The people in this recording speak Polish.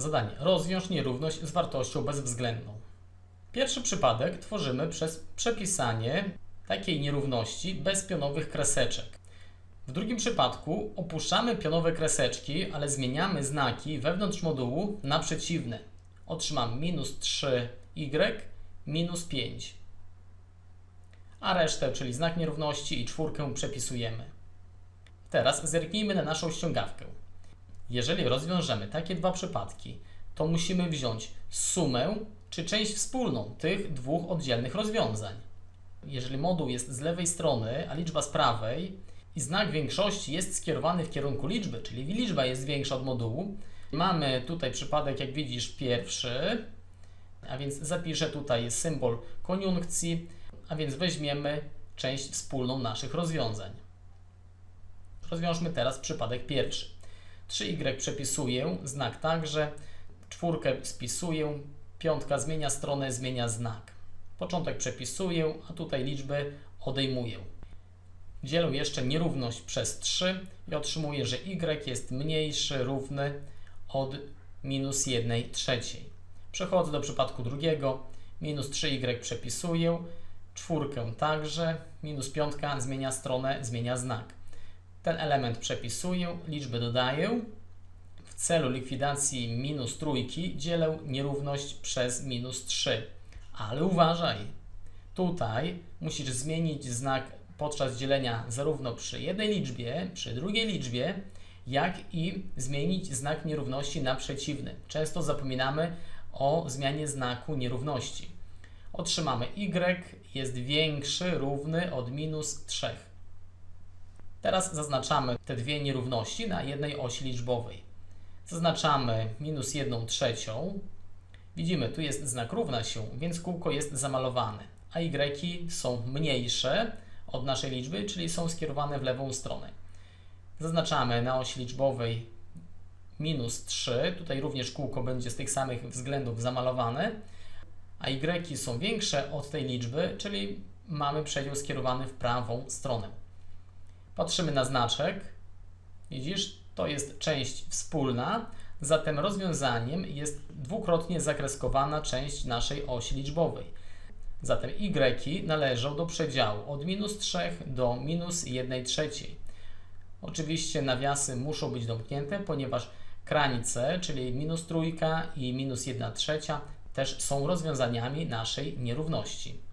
Zadanie. Rozwiąż nierówność z wartością bezwzględną. Pierwszy przypadek tworzymy przez przepisanie takiej nierówności bez pionowych kreseczek. W drugim przypadku opuszczamy pionowe kreseczki, ale zmieniamy znaki wewnątrz modułu na przeciwne. Otrzymam minus 3y minus 5. A resztę, czyli znak nierówności i czwórkę przepisujemy. Teraz zerknijmy na naszą ściągawkę. Jeżeli rozwiążemy takie dwa przypadki, to musimy wziąć sumę czy część wspólną tych dwóch oddzielnych rozwiązań. Jeżeli moduł jest z lewej strony, a liczba z prawej i znak większości jest skierowany w kierunku liczby, czyli liczba jest większa od modułu, mamy tutaj przypadek, jak widzisz, pierwszy, a więc zapiszę tutaj symbol koniunkcji, a więc weźmiemy część wspólną naszych rozwiązań. Rozwiążmy teraz przypadek pierwszy. 3y przepisuję, znak także, czwórkę spisuję, piątka zmienia stronę, zmienia znak. Początek przepisuję, a tutaj liczby odejmuję. Dzielę jeszcze nierówność przez 3 i otrzymuję, że y jest mniejszy, równy od minus 1 trzeciej. Przechodzę do przypadku drugiego. Minus 3y przepisuję, czwórkę także, minus piątka zmienia stronę, zmienia znak. Ten element przepisuję, liczby dodaję. W celu likwidacji minus trójki dzielę nierówność przez minus 3. Ale uważaj, tutaj musisz zmienić znak podczas dzielenia zarówno przy jednej liczbie, przy drugiej liczbie, jak i zmienić znak nierówności na przeciwny. Często zapominamy o zmianie znaku nierówności. Otrzymamy y jest większy, równy od minus 3. Teraz zaznaczamy te dwie nierówności na jednej osi liczbowej. Zaznaczamy minus 1 trzecią. Widzimy, tu jest znak równa się, więc kółko jest zamalowane, a y są mniejsze od naszej liczby, czyli są skierowane w lewą stronę. Zaznaczamy na osi liczbowej minus 3, tutaj również kółko będzie z tych samych względów zamalowane, a y są większe od tej liczby, czyli mamy przedział skierowany w prawą stronę. Patrzymy na znaczek. Widzisz, to jest część wspólna, zatem rozwiązaniem jest dwukrotnie zakreskowana część naszej osi liczbowej. Zatem y należą do przedziału od minus 3 do minus 1 trzeciej. Oczywiście nawiasy muszą być domknięte, ponieważ granice, czyli minus trójka i minus 1 trzecia, też są rozwiązaniami naszej nierówności.